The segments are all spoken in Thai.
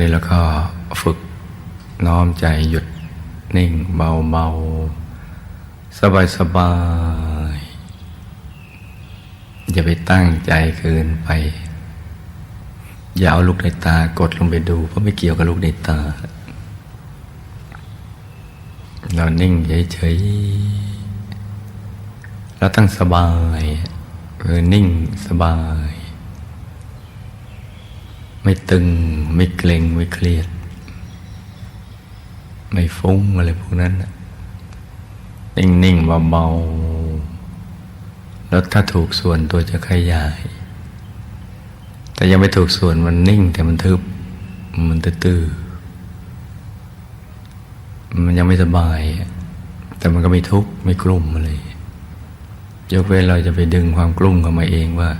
นี้เราก็ฝึกน้อมใจหยุดนิ่งเบาเบาสบายสบายอย่าไปตั้งใจเกินไป อย่าเอาลูกในตากดลงไปดู เพราะไม่เกี่ยวกับลูกในตา เรานิ่งเฉยๆเราตั้งสบายคือนิ่งสบาย ไม่ตึง ไม่เกร็งไม่เครียด ไม่ฟุ้งอะไรพวกนั้นน่ะนิ่งๆเบาๆแล้วถ้าถูกส่วนตัวจะขยาย แต่ยังไม่ถูกส่วนมันนิ่ง แต่มันทึบ มันตื้อมันยังไม่สบาย แต่มันก็ไม่ทุกข์ไม่กลุ่มอะไรยกเว้นเราจะไปดึงความกลุ้มเข้ามาเองว่า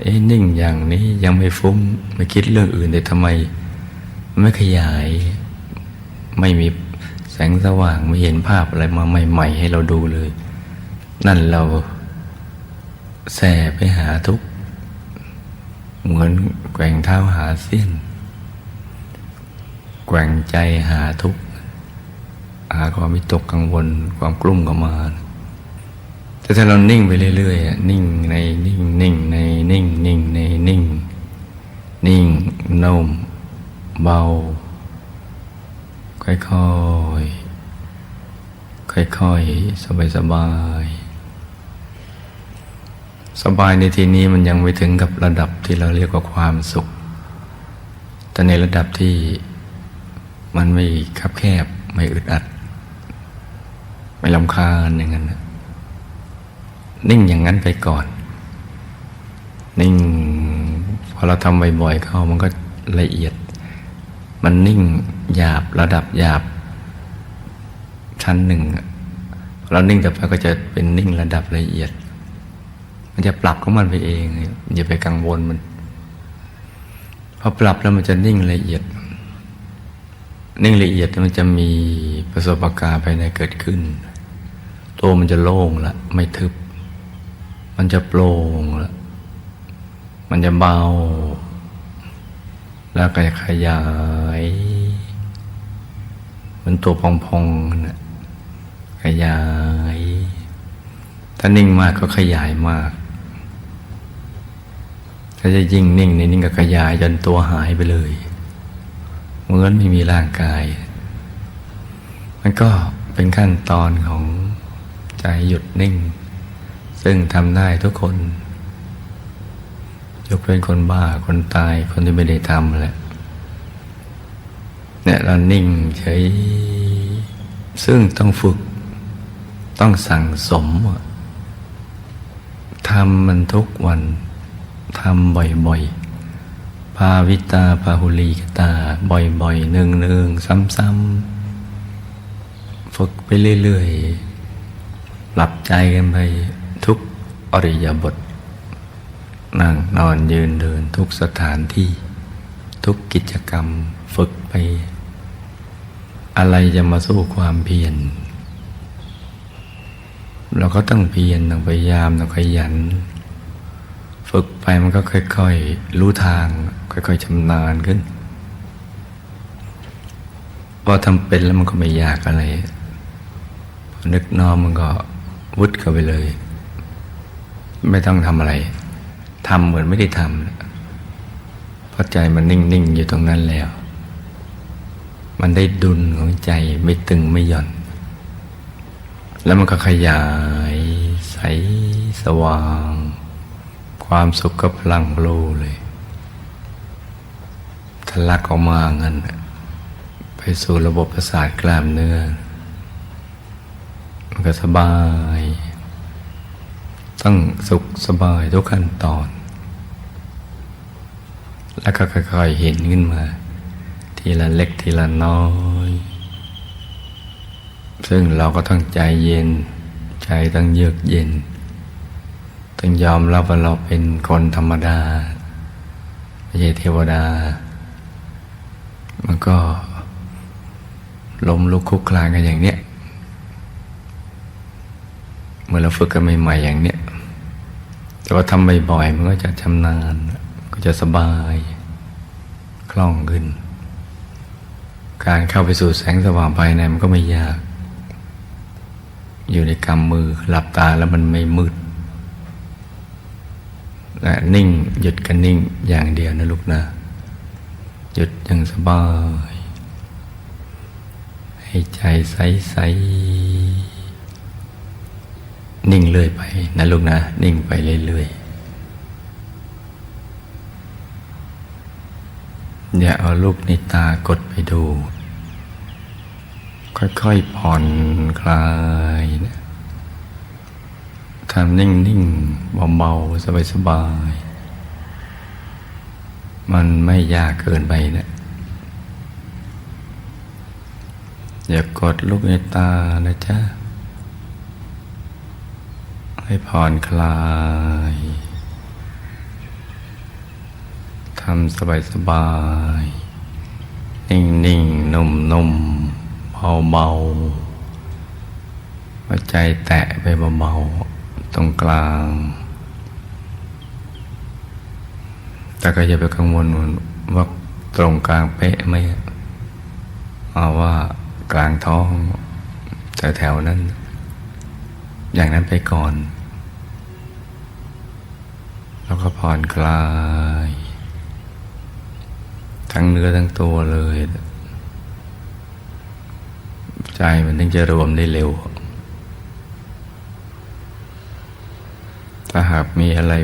เอ๊ะนิ่งอย่างนี้ยังไม่ฟุ้งไม่คิดเรื่องอื่นแต่ทำไม ไม่ขยาย ไม่มีแสงสว่างไม่เห็นภาพอะไรมาใหม่ ๆ ให้เราดูเลย นั่นเราแสไปหาทุกเหมือนแกว่งเท้าหาเส้นแกว่งใจหาทุกหาความวิตกกังวลความกลุ้มเข้ามา แต่ถ้าเรานิ่งไปเรื่อยๆนิ่งในนิ่งนิ่งในนิ่งนิ่งในนิ่ง นิ่งนุ่มเบา ค่อยๆค่อยๆสบายๆสบายในที่นี้มันยังไม่ถึงกับระดับที่เราเรียกว่าความสุข แต่ในระดับที่มันไม่คับแคบไม่อึดอัด ไม่ลำคาญอย่างนั้นนะ นิ่งอย่างนั้นไปก่อน นิ่งพอเราทำบ่อยๆเข้ามันก็ละเอียด มันนิ่งหยาบระดับหยาบ ชั้นหนึ่ง เรานิ่งแต่ไปก็จะเป็นนิ่งระดับละเอียด มันจะปรับของมันไปเองอย่าไปกังวลมันพอปรับแล้วมันจะนิ่งละเอียด นิ่งละเอียดมันจะมีประสบการณ์ภายในเกิดขึ้น ตัวมันจะโล่งละไม่ทึบ มันจะโปร่งละมันจะเบา แล้วก็ขยาย มันตัวพองๆนะขยาย ถ้านิ่งมากก็ขยายมาก ถ้าจะยิ่งนิ่งในนิ่งก็ขยายจนตัวหายไปเลย เหมือนไม่มีร่างกาย มันก็เป็นขั้นตอนของใจหยุดนิ่ง ซึ่งทำได้ทุกคน ยกเป็นคนบ้าคนตายคนที่ไม่ได้ทำแหละเนี่ยเรานิ่งเฉยซึ่งต้องฝึกต้องสั่งสมทำมันทุกวันทำบ่อยๆภาวิตาภาหุลีกตา บ่อยๆหนึ่งหนึ่งซ้ำๆ ฝึกไปเรื่อยๆ หลับใจกันไป ทุกอริยบท นั่งนอนยืนเดินทุกสถานที่ ทุกกิจกรรมฝึกไป อะไรจะมาสู้ความเพียรเราก็ต้องเพียรต้องพยายามต้องขยัน ฝึกไปมันก็ค่อย ๆ รู้ทาง ค่อยๆชำนาญขึ้นพอทำเป็นแล้วมันก็ไม่ยากอะไรนึกน้อมมันก็วุดเข้าไปเลย ไม่ต้องทำอะไรทำเหมือนไม่ได้ทำเพราะใจมันนิ่ง ๆ อยู่ตรงนั้นแล้ว มันได้ดุลของใจไม่ตึงไม่หย่อน แล้วมันก็ขยายใสสว่าง ความสุขกับพลังโลเลยทะลักออกมางั้นไปสู่ระบบประสาทกล้ามเนื้อ มันก็สบาย ต้องสุขสบายทุกขั้นตอน แล้วก็ค่อยๆเห็นขึ้นมา ทีละเล็กทีละน้อย ซึ่งเราก็ต้องใจเย็น ใจต้องเยือกเย็น ต้องยอมรับว่าเราเป็นคนธรรมดาไม่ใช่เทวดา มันก็ล้มลุกคลุกคลานกันอย่างเนี้ยเมื่อเราฝึกกันใหม่ๆอย่างเนี้ย แต่ว่าทำบ่อยๆมันก็จะชำนาญ ก็จะสบาย คล่องขึ้น การเข้าไปสู่แสงสว่างภายในมันก็ไม่ยาก อยู่ในกำมือหลับตาแล้วมันไม่มืดและนิ่งหยุดกันนิ่งอย่างเดียวนะลูกนะหยุดอย่างสบาย ให้ใจใสใสๆ นิ่งเรื่อยไปนะลูกนะ นิ่งไปเรื่อยๆอย่าเอาลูกในตากดไปดู ค่อยๆผ่อนคลายนะทำนิ่งๆเบาๆสบายๆมันไม่ยากเกินไปนะอย่ากดลูกในตานะจ๊ะ ให้ผ่อนคลายทำสบายสบายๆนิ่งนิ่งนุ่มนุ่มเบาเบาๆหัวใจแตะไปเบาๆตรงกลาง แต่ก็อย่าไปกังวลว่าตรงกลางเป๊ะไหมเอาว่ากลางท้องแถวๆนั้น อย่างนั้นไปก่อน แล้วก็ผ่อนคลาย ทั้งเนื้อทั้งตัวเลย ใจมันถึงจะรวมได้เร็ว ถ้าหากมีอะไร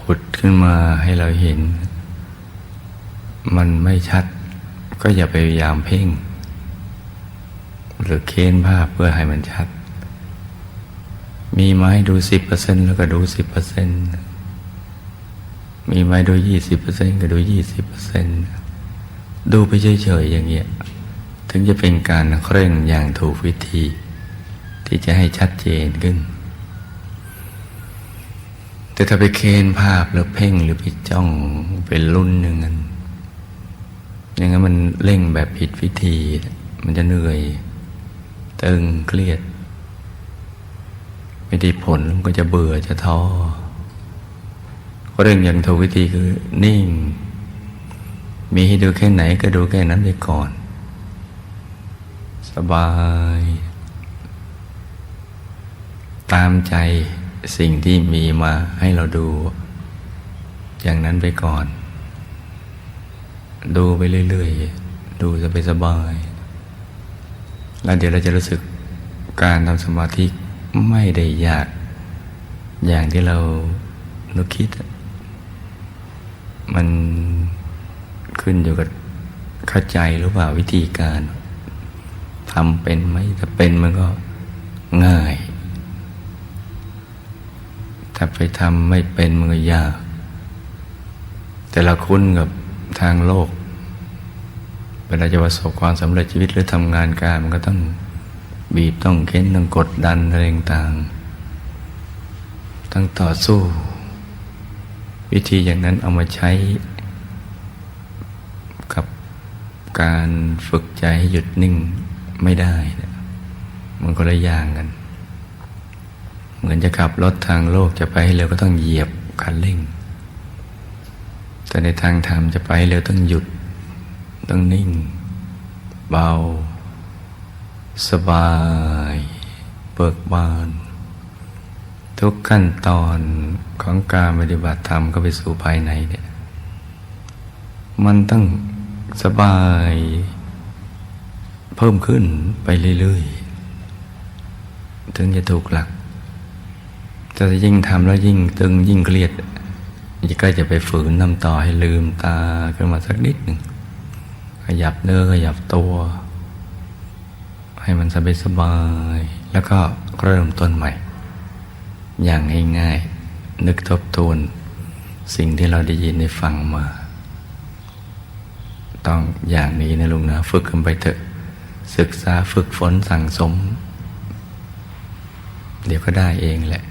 ผุดขึ้นมาให้เราเห็น มันไม่ชัด ก็อย่าไปพยายามเพ่ง หรือเค้นภาพเพื่อให้มันชัด มีไม้ดูสิบเปอร์เซ็นแล้วก็ดูสิบเปอร์เซ็นต์ มีไม้ดูยี่สิบเปอร์เซ็นต์ก็ดูยี่สิบเปอร์เซ็นต์ดูไปเฉยๆอย่างเงี้ย ถึงจะเป็นการเคร่งอย่างถูกวิธี ที่จะให้ชัดเจนขึ้น แต่ถ้าไปเคนภาพหรือเพ่งหรือไปจ้องเป็นรุ่นอย่งนั้นอย่างนั้นมันเร่งแบบผิดวิธี มันจะเหนื่อย ตึงเครียด ไม่ได้ผลก็จะเบื่อจะท้อ เรื่องอย่างถูกวิธีคือนิ่ง มีให้ดูแค่ไหนก็ดูแค่นั้นไปก่อน สบาย ตามใจสิ่งที่มีมาให้เราดู อย่างนั้นไปก่อน ดูไปเรื่อยๆ ดูจะไปสบาย แล้วเดี๋ยวเราจะรู้สึกการทำสมาธิไม่ได้ยาก อย่างที่เรานึกคิด มันขึ้นอยู่กับเข้าใจหรือเปล่าวิธีการทำเป็นไหมถ้าเป็นมันก็ง่าย ถ้าไปทำไม่เป็นมันก็ยาก แต่เราคุ้นกับทางโลกเวลาจะประสบความสำเร็จชีวิตหรือทำงานการมันก็ต้องบีบต้องเค้นต้องกดดันอะไรต่าง ต้องต่อสู้ วิธีอย่างนั้นเอามาใช้ กับการฝึกใจให้หยุดนิ่งไม่ได้นะมันก็ละอย่างกัน เหมือนจะขับรถทางโลกจะไปให้เร็วก็ต้องเหยียบคันเร่ง แต่ในทางธรรมจะไปให้เร็วต้องหยุด ต้องนิ่ง เบา สบาย เบิกบาน ทุกขั้นตอนของการปฏิบัติธรรมก็ไปสู่ภายในเนี่ยมันต้องสบายเพิ่มขึ้นไปเรื่อยๆ ถึงจะถูกหลักแต่ถ้ายิ่งทำแล้วยิ่งตึงยิ่งเครียดก็จะไปฝืนนำต่อให้ลืมตาขึ้นมาสักนิดหนึ่งขยับเนื้อขยับตัว ให้มันสบายสบายๆแล้วก็เริ่มต้นใหม่ อย่างง่ายๆนึกทบทวนสิ่งที่เราได้ยินได้ฟังมา ต้องอย่างนี้นะลุงนะฝึกกันไปเถอะ ศึกษาฝึกฝนสั่งสม เดี๋ยวก็ได้เองแหละ